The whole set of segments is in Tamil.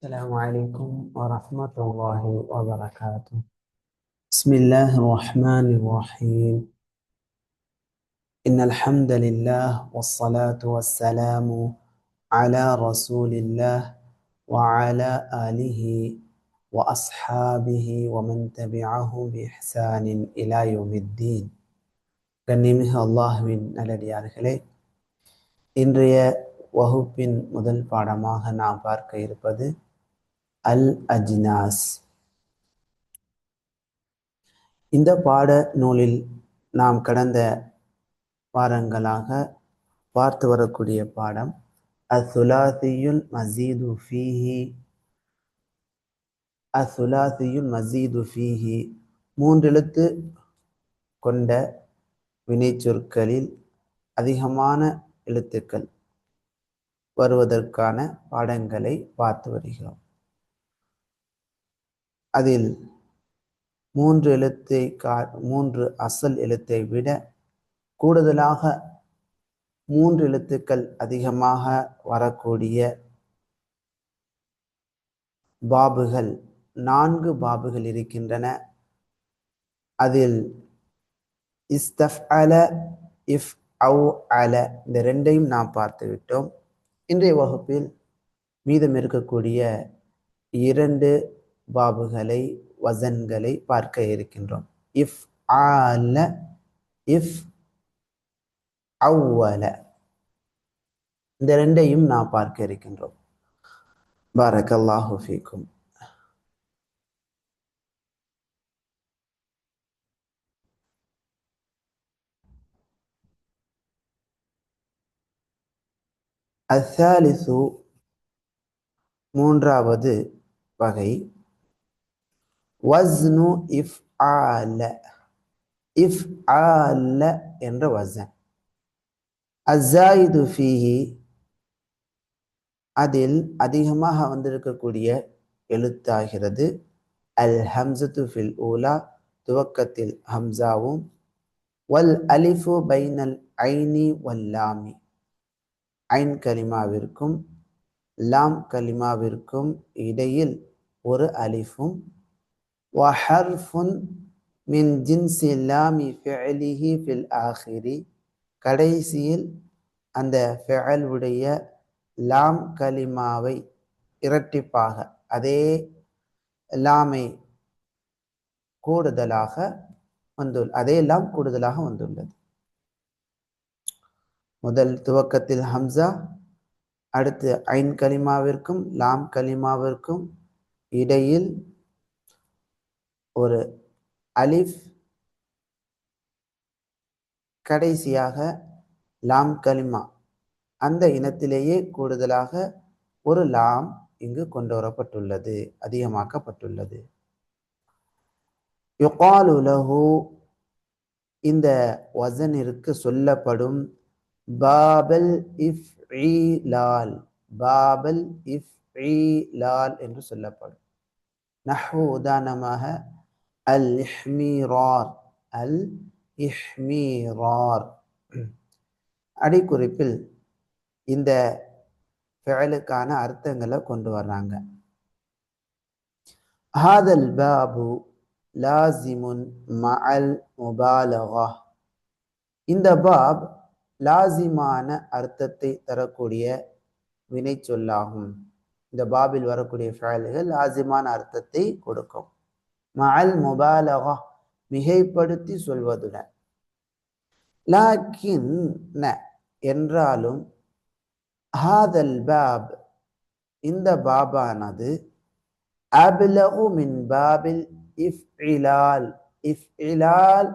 السلام عليكم ورحمة الله وبركاته بسم الله الرحمن الرحيم إن الحمد لله والصلاة والسلام على رسول الله وعلى آله وأصحابه ومن تبعه بإحسان إلى يوم الدين கண்ணிமிகு அல்லாஹுவின் நல்லடியார்களே இன்றைய வகுப்பின் முதல் பாடமாக நாம் பார்க்க இருப்பது அல் அஜ்னாஸ் இந்த பாட நூலில் நாம் கடந்த வாரங்களாக பார்த்து வரக்கூடிய பாடம் அசுலாசியுல் மசீது ஃபீஹி அசுலாசியுல் மசீது ஃபீஹி மூன்றெழுத்து கொண்ட வினைச்சொற்களில் அதிகமான எழுத்துக்கள் வருவதற்கான பாடங்களை பார்த்து வருகிறோம். அதில் மூன்று எழுத்தை கா மூன்று அசல் எழுத்தை விட கூடுதலாக மூன்று எழுத்துக்கள் அதிகமாக வரக்கூடிய பாபுகள் நான்கு பாபுகள் இருக்கின்றன. அதில் இஸ்தஃப் அல இஃப் அவு அல இந்த ரெண்டையும் நாம் பார்த்து விட்டோம். இன்றைய வகுப்பில் மீதம் இருக்கக்கூடிய இரண்டு பாபுகளை வசன்களை பார்க்க இருக்கின்றோம். இஃப் ஆல இஃப் அவ்வல. இந்த ரெண்டையும் நாம் பார்க்க இருக்கின்றோம். பாரக்கல்லாஹு ஃபீக்கும். அசாலிசு மூன்றாவது வகை. வஸ்னு இஃப் ஆல இஃப் ஆல என்ற வசன் அசாயிது ஃபீஹி. அதில் அதிகமாக வந்திருக்கக்கூடிய எழுத்தாகிறது. அல் ஹம்சத்து ஃபில் ஊலா. துவக்கத்தில் ஹம்சாவும் வல் அலிஃபு பைனல் ஐனி வல்லாமி ஐன் கலிமாவிற்கும் லாம் கலிமாவிற்கும் இடையில் ஒரு அலிஃபும் وحرف من ஜின்சி லாமி فعله ஃபில் الآخر. கடைசியில் அந்த ஃபெயல் உடைய லாம் கலிமாவை இரட்டிப்பாக அதே லாமை கூடுதலாக வந்துள்ள அதே லாம் கூடுதலாக வந்துள்ளது. முதல் துவக்கத்தில் ஹம்சா அடுத்து ஐன் கலிமாவிற்கும் லாம் கலிமாவிற்கும் இடையில் ஒரு அலிஃப் கடைசியாக லாம் கலிமா. அந்த இனத்திலேயே கூடுதலாக ஒரு லாம் இங்கு கொண்டு வரப்பட்டுள்ளது அதிகமாக்கப்பட்டுள்ளது. யுகாலுலகு இந்த வசனிற்கு சொல்லப்படும் பாபல் இஃப் லால் பாபல் இஃப் லால் என்று சொல்லப்படும். நஹ்வு உதாரணமாக அல் இஹ்மீரார் அல் இஹ்மீரார் அடிக்குறிப்பில் இந்த ஃபெயலுக்கான அர்த்தங்களை கொண்டு வர்றாங்க. ஹாதல் பாபு லாசிமுன் மஅல் முபாலகா. இந்த பாப் லாசிமான அர்த்தத்தை தரக்கூடிய வினை சொல்லாகும் இந்த பாபில் வரக்கூடிய ஃபயல்கள் லாசிமான அர்த்தத்தை கொடுக்கும். மஅல் முபாலகா மிகைப்படுத்தி சொல்வதுடன் லாக்கின் என்றாலும் ஹாதல் பாப் இந்த பாபானது அபிலகு மின் பாபில் இஃப் இலால் இஃப் இலால்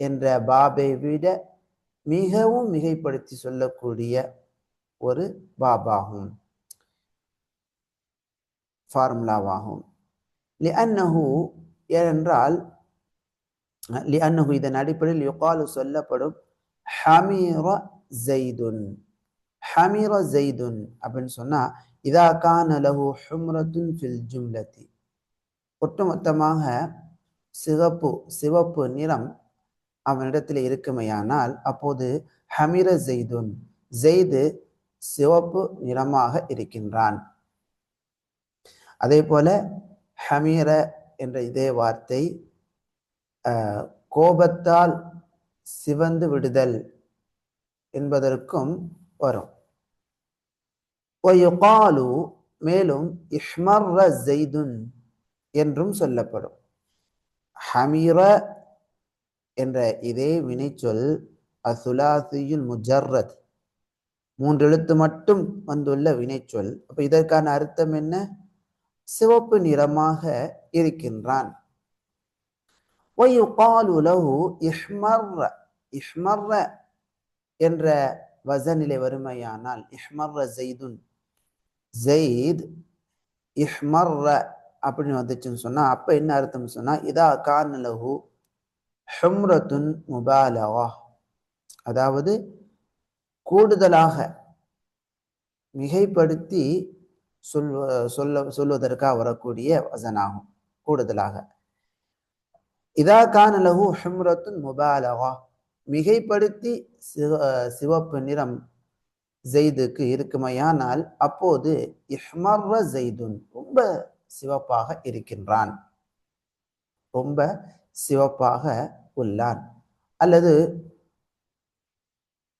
என்ற பாபை விட மிகவும் மிகைப்படுத்தி சொல்லக்கூடிய ஒரு பாபாகும் ஃபார்முலாவாகும் லிஅன்னஹு ஏனென்றால் லிஅன்னஹு இதன் அடிப்படையில் யுகாலு சொல்லப்படும் ஹமீர ஜெய்துன் ஹமீர ஜெய்துன் அப்படின்னு சொன்னா இதா கான லஹு ஹும்ரத்துன் ஃபில் ஜும்லத்தி ஒட்டுமொத்தமாக சிவப்பு சிவப்பு நிறம் அவனிடத்தில் இருக்குமையானால் அப்போது ஹமீர ஜெய்துன் ஜெய்து சிவப்பு நிறமாக இருக்கின்றான். அதே போல ஹமீர என்ற இதே வார்த்தை கோபத்தால் சிவந்து விடுதல் என்பதற்கும் வரும். ஒயுகாலு மேலும் இஷ்மர்ர ஜெய்துன் என்றும் சொல்லப்படும். ஹமீர என்ற இதே வினைச்சொல் அசுலாசியுல் முஜர்ரத் மூன்று எழுத்து மட்டும் வந்துள்ள வினைச்சொல். அப்ப இதற்கான அர்த்தம் என்ன? சிவப்பு நிறமாக இருக்கின்றான். இஹ்மர் இஹ்மர்ர என்ற வசனிலை வறுமையானால் இஹ்மர்ர ஜெய்துன் ஜெயித் இஹ்மர்ர அப்படின்னு வந்துச்சுன்னு சொன்னால் அப்போ என்ன அர்த்தம் சொன்னால் இதா கானலகு ஹம்ரத்துன் முபாலவா அதாவது கூடுதலாக மிகைப்படுத்தி சொல்வ சொல்ல சொல்வதற்காக வரக்கூடிய வசனாகும் கூடுதலாக. இதா கான ஹிம்ரத்துன் முபாலகா மிகைப்படுத்தி சிவ சிவப்பு நிறம் ஜெய்துக்கு இருக்குமையானால் அப்போது இஹ்மர்ர ஜெய்துன் ரொம்ப சிவப்பாக இருக்கின்றான். ரொம்ப சிவப்பாக உள்ளான். அல்லது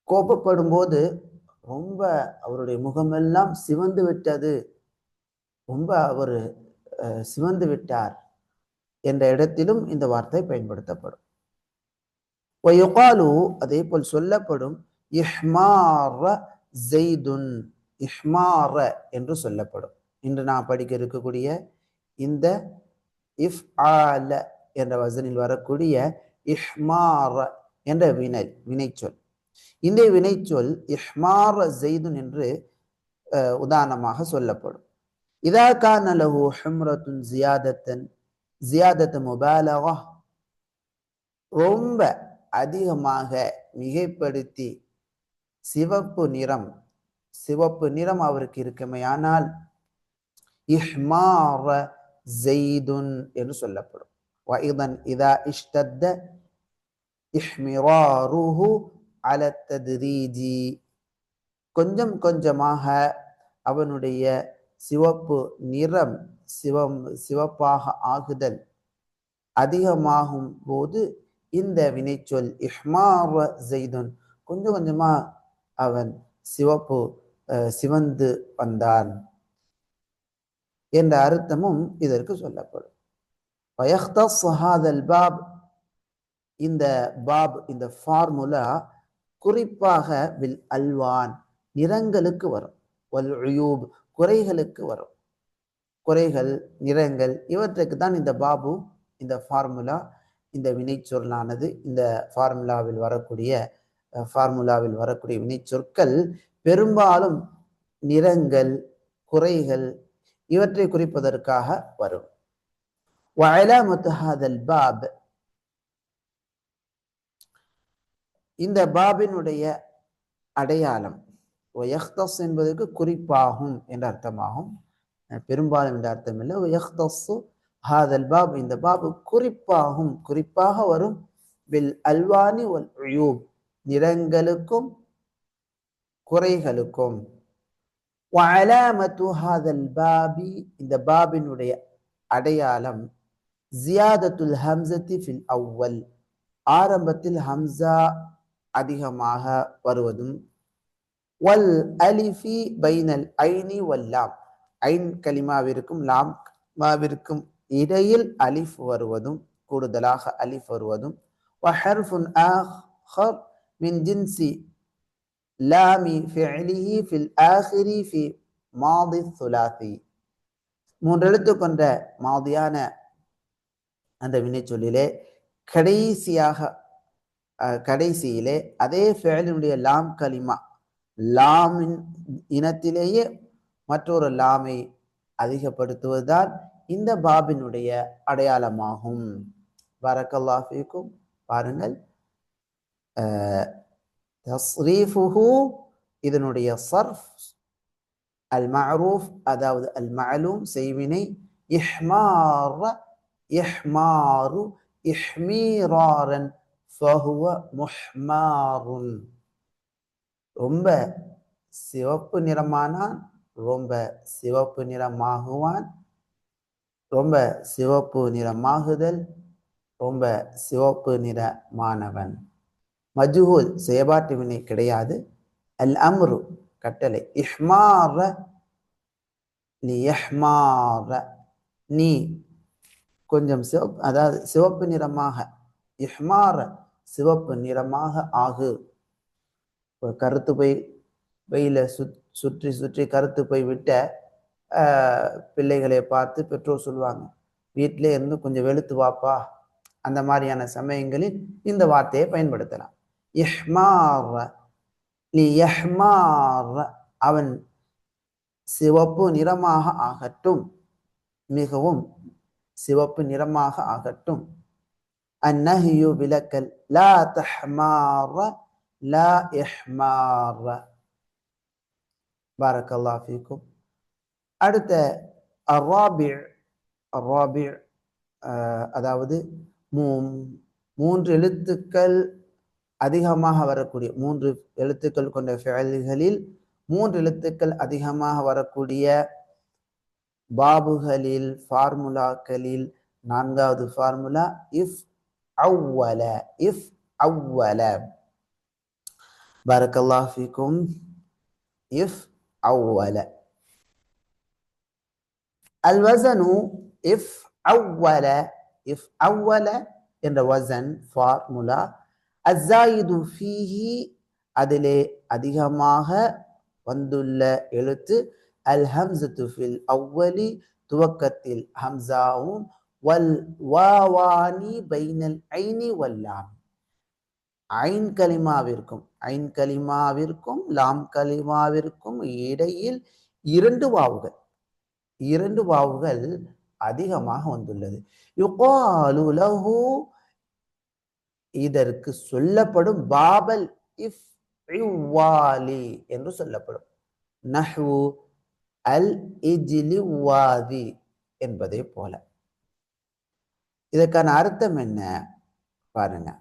கோபப்படும் போது ரொம்ப அவருடைய முகமெல்லாம் சிவந்து விட்டது. ரொம்ப அவர் சிவந்து விட்டார் என்ற இடத்திலும் இந்த வார்த்தை பயன்படுத்தப்படும். வயுகாலு அதே போல் சொல்லப்படும் இஹ்மார ஜெய்துன் இஹ்மார என்று சொல்லப்படும். இன்று நான் படிக்க இருக்கக்கூடிய இந்த இஃப் ஆல என்ற வசனில் வரக்கூடிய இஹ்மார என்ற வினை வினைச்சொல். இந்த வினைச்சொல் இஹ்மார் ஜெய்துன் என்று உதாரணமாக சொல்லப்படும். இதா கான லஹு ஜியாதத்தன் ஜியாதத்து முபாலகா ரொம்ப அதிகமாக மிகைப்படுத்தி சிவப்பு நிறம் சிவப்பு நிறம் அவருக்கு இருக்குமே ஆனால் இஹ்மார ஜெய்துன் என்று சொல்லப்படும். இதா இஷ்டத்த இஹ்மிராருஹு அலத்ததிரீஜி. கொஞ்சம் கொஞ்சமாக அவனுடைய சிவப்பு நிறம் சிவம் சிவப்பாக ஆகுதல் அதிகமாகும் போது இந்த வினைச்சொல் இஹ்மாவ செய்துன் கொஞ்சம் கொஞ்சமா அவன் சிவப்பு சிவந்து வந்தான் என்ற அர்த்தமும் இதற்கு சொல்லப்படும். பயஹ்தஸ் ஹாதல் பாப். இந்த பாப் இந்த ஃபார்முலா குறிப்பாக வில் அல்வான் நிறங்களுக்கு வரும். வல் உயூப் குறைகளுக்கு வரும். குறைகள் நிறங்கள் இவற்றுக்கு தான் இந்த பாபு இந்த ஃபார்முலா இந்த வினைச்சொல்லானது இந்த ஃபார்முலாவில் வரக்கூடிய ஃபார்முலாவில் வரக்கூடிய வினைச்சொற்கள் பெரும்பாலும் நிறங்கள் குறைகள் இவற்றை குறிப்பதற்காக வரும். வயலாமத்துஹாதல் பாப் இந்த பாபினுடைய அடையாளம் ஒயஹ்தஸ் என்பதற்கு குறிப்பாகும் என்ற அர்த்தமாகும் பெரும்பாலும் இந்த அர்த்தம் இல்லை ஒயஹ்தஸு ஹாதல் பாப் இந்த பாபு குறிப்பாகும் குறிப்பாக வரும் பில் அல்வானி ஒல் யூப் நிறங்களுக்கும் குறைகளுக்கும் வஅலாமத்து ஹாதல் பாபி இந்த பாபினுடைய அடையாளம் ஜியாதத்துல் ஹம்சத்தி ஃபில் அவ்வல் ஆரம்பத்தில் ஹம்சா அதிகமாக வருவதும். வல் அலிஃபி பைனல் ஐனி வல்லாம் ஐன் கலிமாவிற்கும் லாம் மாவிற்கும் இடையில் அலிஃப் வருவதும் கூடுதலாக அலிஃப் வருவதும். வஹர்ஃபுன் ஆஹர் மின் ஜின்சி லாமி ஃபிஅலிஹி ஃபில் ஆஹிரி ஃபி மாதி சுலாசி மூன்று கொண்ட மாதியான அந்த வினைச்சொல்லிலே கடைசியாக கடைசியிலே அதே ஃபேலினுடைய லாம் கலிமா லாமின் இனத்திலேயே மற்றொரு லாமை அதிகப்படுத்துவதால் இந்த பாபினுடைய அடையாளமாகும். பரக்கல்லாஃபிக்கும் பாருங்கள். அஹ், தஸ்ரீஃபுஹு இதனுடைய சர்ஃப். அல் மஹரூஃப் அதாவது அல் மலூம் செய்வினை. இஹ்மார் இஹ்மாரு இஹ்மீராரன். ஃபஹுவ முஹ்மாருன் ரொம்ப சிவப்பு நிறமானான் ரொம்ப சிவப்பு நிறமாகுவான். ரொம்ப சிவப்பு நிறமாகுதல் ரொம்ப சிவப்பு நிறமானவன். மஜ்ஹூல் செயபாட்டு வினை கிடையாது. அல் அம்ரு கட்டளை இஹ்மார லியஹ்மார நீ கொஞ்சம் சிவப்பு அதாவது சிவப்பு நிறமாக இஹ்மார சிவப்பு நிறமாக ஆகு. ஒரு கருத்து போய் வெயில சுத் சுற்றி சுற்றி கருத்து போய் விட்ட பிள்ளைகளை பார்த்து பெற்றோர் சொல்லுவாங்க வீட்டிலே இருந்து கொஞ்சம் வெளுத்து வாப்பா. அந்த மாதிரியான சமயங்களில் இந்த வார்த்தையை பயன்படுத்தலாம். எஹ்மார் நீ எஹ்மார் அவன் சிவப்பு நிறமாக ஆகட்டும் மிகவும் சிவப்பு நிறமாக ஆகட்டும். அந்நஹியு விலக்கல். லா தஹ்மார லா இஹ்மார. பாரக்கல்லா ஃபீக்கும். அடுத்த அராபி அராபி அதாவது மூ மூன்று எழுத்துக்கள் அதிகமாக வரக்கூடிய மூன்று எழுத்துக்கள் கொண்ட ஃபெயல்களில் மூன்று எழுத்துக்கள் அதிகமாக வரக்கூடிய பாபுகளில் ஃபார்முலாக்களில் நான்காவது ஃபார்முலா இஃப் அவ்வல இஃப் அவ்வல பரக்கல்லா ஃபீக்கும் இஃப் அவ்வல அல்வசனு இஃப் அவ்வல இஃப் அவ்வல என்ற வசன் ஃபார்முலா அஸ்ஸாயிது ஃபீஹி அதிலே அதிகமாக வந்துள்ள எழுத்து. அல் ஹம்சத்து ஃபில் அவ்வலி துவக்கத்தில் ஹம்சாவும் வல் வாவானி பைனல் ஐனி வல்லாம் ஐன் கலிமாவிற்கும் ஐன் கலிமாவிற்கும் லாம் கலிமாவிற்கும் இடையில் இரண்டு வாவுகள். இரண்டு வாவுகள் அதிகமாக வந்துள்ளது. யுகாலு லஹு இதற்கு சொல்லப்படும் பாபல் இஃப் இவ்வாலி என்று சொல்லப்படும். நஹ்வு அல் இஜ்லிவாதி என்பதை போல. இதற்கான அர்த்தம் என்ன? பாருங்க.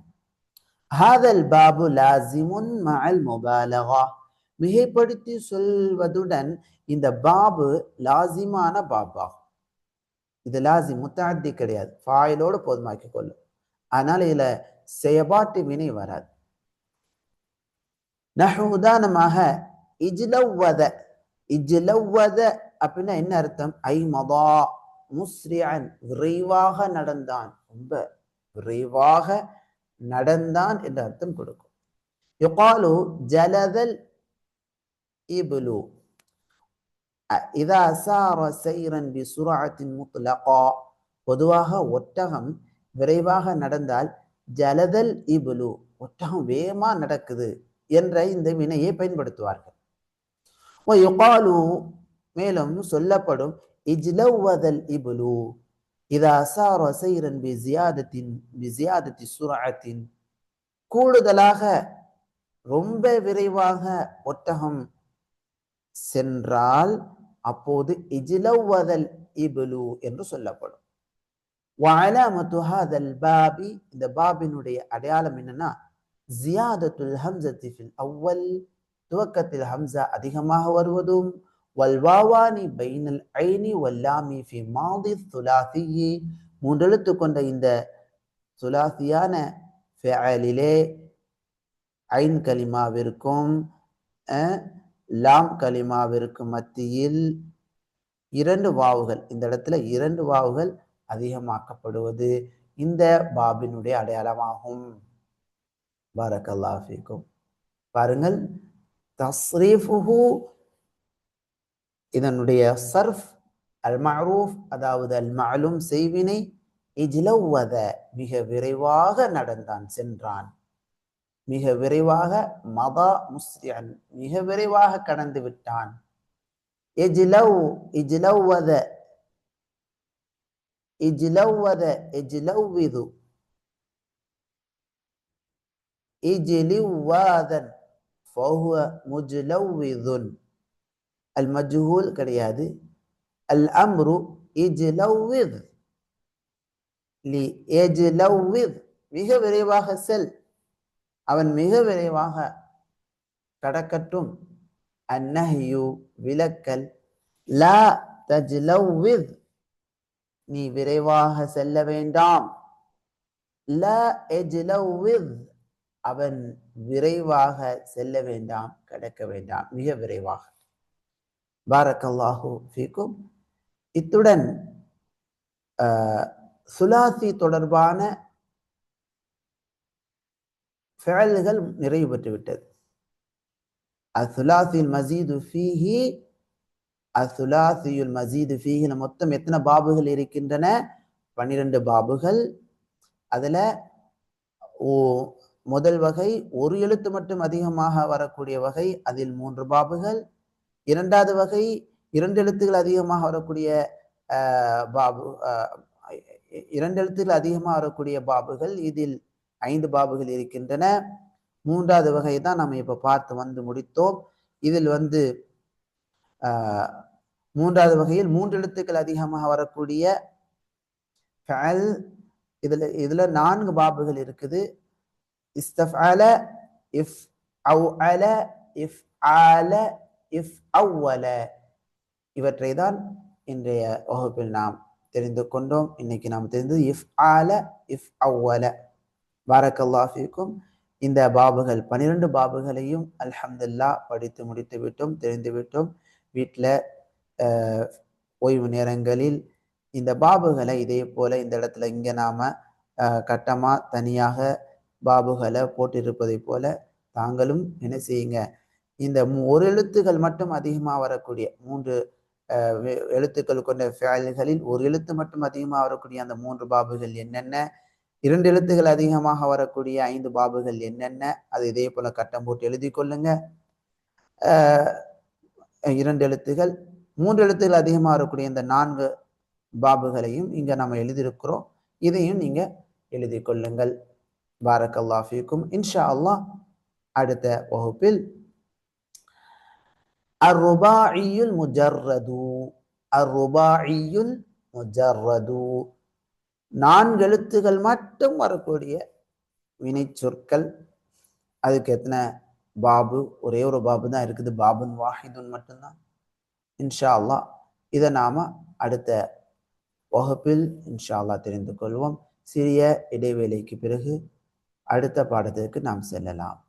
ஹாதல் பாபு லாசிமுன் மஅல் முபாலகா. மிகைப்படுத்தி சொல்வதுடன் இந்த பாபு லாசிமான பாபாகும். இது லாசி முத்தாத்தி கிடையாது. ஃபாயிலோடு போதுமாக்கி கொள்ளும். அதனால இதுல செயபாட்டு வினை வராது. நஹு உதாரணமாக இஜ்லவ்வத இஜ்லவ்வத அப்படின்னா என்ன அர்த்தம்? ஐ மதா. முஸ்ரியான் விரைவாக நடந்தான். ரொம்ப விரைவாக நடந்தான் என்ற அர்த்தம் கொடுக்கும். யுகாலு ஜலதல் இபுலு. இதா சார சைரன் பி சுராத்தின் முத்லகா. பொதுவாக ஒட்டகம் விரைவாக நடந்தால் ஜலதல் இபுலு ஒட்டகம் வேகமா நடக்குது என்ற இந்த வினையை பயன்படுத்துவார்கள். யுகாலு மேலும் சொல்லப்படும் இஜ்லவதல் இபுலு இதா சார சைரன் பி ஜியாதத்தின் பி ஜியாதத்தி சுராத்தின் கூடுதலாக ரொம்ப விரைவாக ஒட்டகம் சென்றால் அப்போது இஜ்லவதல் இபுலு என்று சொல்லப்படும். வஅலாமத்து பாபி இந்த பாபினுடைய அடையாளம் என்னன்னா ஜியாதத்துல் ஹம்சத்தி ஃபில் அவ்வல் துவக்கத்தில் ஹம்சா அதிகமாக வருவதும் வல்வாவானி பைனல் ஐனி வல்லாமி ஃபி மாதி துலாசியி. மூன்றெழுத்து கொண்ட இந்த துலாசியான ஃபேலிலே ஐன் கலிமாவிற்கும் அஹ், லாம் கலிமாவிற்கும் மத்தியில் இரண்டு வாவுகள் இந்த இடத்துல இரண்டு வாவுகள் அதிகமாக்கப்படுவது இந்த பாபினுடைய அடையாளமாகும். பாரக்கல்லாஹ் பாருங்கள் தஸ்ரீஃபுஹு இதனுடைய சர்ஃப் அல் மஅரூஃப் அதாவது அல் மஅலும் செய்வினை இஜ்லவத மிக விரைவாக நடந்தான் சென்றான். மிக விரைவாக மதா முஸ்ரிஅன் மிக விரைவாக கடந்து விட்டான். எஜ்லவ் இஜ்லவத இஜ்லவத இஜ்லவ்விது இஜ்லிவாதன் ஃபஹுவ முஜ்லவ்விதுன் அல் மஜ்ஹூல் கிடையாது. அல் அம்ரு இஜ்லவ்வித் லி எஜ்லவ்வித் மிக விரைவாக செல். அவன் மிக விரைவாக கடக்கட்டும். அந்நஹியு விலக்கல். லா தஜ்லவ்வித். நீ விரைவாக செல்ல வேண்டாம். ல எஜ்லவ்வித். அவன் விரைவாக செல்ல வேண்டாம் கடக்க வேண்டாம். மிக விரைவாக. பாரக்கல்லாஹு ஃபீக்கும். இத்துடன் சுலாசி தொடர்பான ஃபேல்கள் நிறைவு பெற்றுவிட்டது. அசுலாசில் மசீது ஃபீஹி அசுலாசியுல் மசீது ஃபீஹில மொத்தம் எத்தனை பாபுகள் இருக்கின்றன? பன்னிரண்டு பாபுகள். அதில் ஓ முதல் வகை ஒரு எழுத்து மட்டும் அதிகமாக வரக்கூடிய வகை அதில் மூன்று பாபுகள். இரண்டாவது வகை இரண்டு எழுத்துகள் அதிகமாக வரக்கூடிய பாபு இரண்டு எழுத்துகள் அதிகமாக வரக்கூடிய பாபுகள் இதில் ஐந்து பாபுகள் இருக்கின்றன. மூன்றாவது வகை தான் நம்ம இப்போ பார்த்து வந்து முடித்தோம். இதில் வந்து மூன்றாவது வகையில் மூன்று எழுத்துக்கள் அதிகமாக வரக்கூடிய ஃபேல் இதில் இதில் நான்கு பாபுகள் இருக்குது. இஸ்தஃஅல இஃப் அவ்அல இஃப் ஆல இஃப் அவ்வல இவற்றை தான் இன்றைய வகுப்பில் நாம் தெரிந்து கொண்டோம். இன்னைக்கு நாம் தெரிந்தது இஃப் ஆல இஃப் அவ்வல பாரக்கல்லாஃபிக்கும் இந்த பாபுகள் பனிரெண்டு பாபுகளையும் அல்ஹம்துல்லா படித்து முடித்து விட்டோம் தெரிந்து விட்டோம். வீட்டில் ஓய்வு நேரங்களில் இந்த பாபுகளை இதே போல இந்த இடத்துல இங்கே நாம கட்டமாக தனியாக பாபுகளை போட்டிருப்பதை போல தாங்களும் என்ன செய்யுங்க? இந்த ஒரு எழுத்துகள் மட்டும் அதிகமாக வரக்கூடிய மூன்று எழுத்துக்கள் கொண்ட ஃபேல்களில் ஒரு எழுத்து மட்டும் அதிகமாக வரக்கூடிய அந்த மூன்று பாபுகள் என்னென்ன? இரண்டு எழுத்துகள் அதிகமாக வரக்கூடிய ஐந்து பாபுகள் என்னென்ன? அது இதே போல கட்டம் போட்டு எழுதி கொள்ளுங்க. இரண்டு எழுத்துகள். மூன்று எழுத்துகள் அதிகமாக வரக்கூடிய இந்த நான்கு பாபுகளையும் இங்க நம்ம எழுதியிருக்கிறோம். இதையும் நீங்க எழுதி கொள்ளுங்கள். பாரக் அல்லாஃபிக்கும் இன்ஷா அல்லாஹ் அடுத்த வகுப்பில் அருபாயுல் முஜர்ரது அர்ருபாஇயுல் முஜர்ரது. நான்கு எழுத்துகள் மட்டும் வரக்கூடிய வினை சொற்கள் அதுக்கு எத்தனை? பாபு ஒரே ஒரு பாபு தான் இருக்குது. பாபுன் வாஹிதுன் மட்டும்தான். இன்ஷா அல்லாஹ் இதை நாம அடுத்த வகுப்பில் இன்ஷா அல்லா தெரிந்து கொள்வோம். சிறிய இடைவேளைக்கு பிறகு அடுத்த பாடத்திற்கு நாம் செல்லலாம்.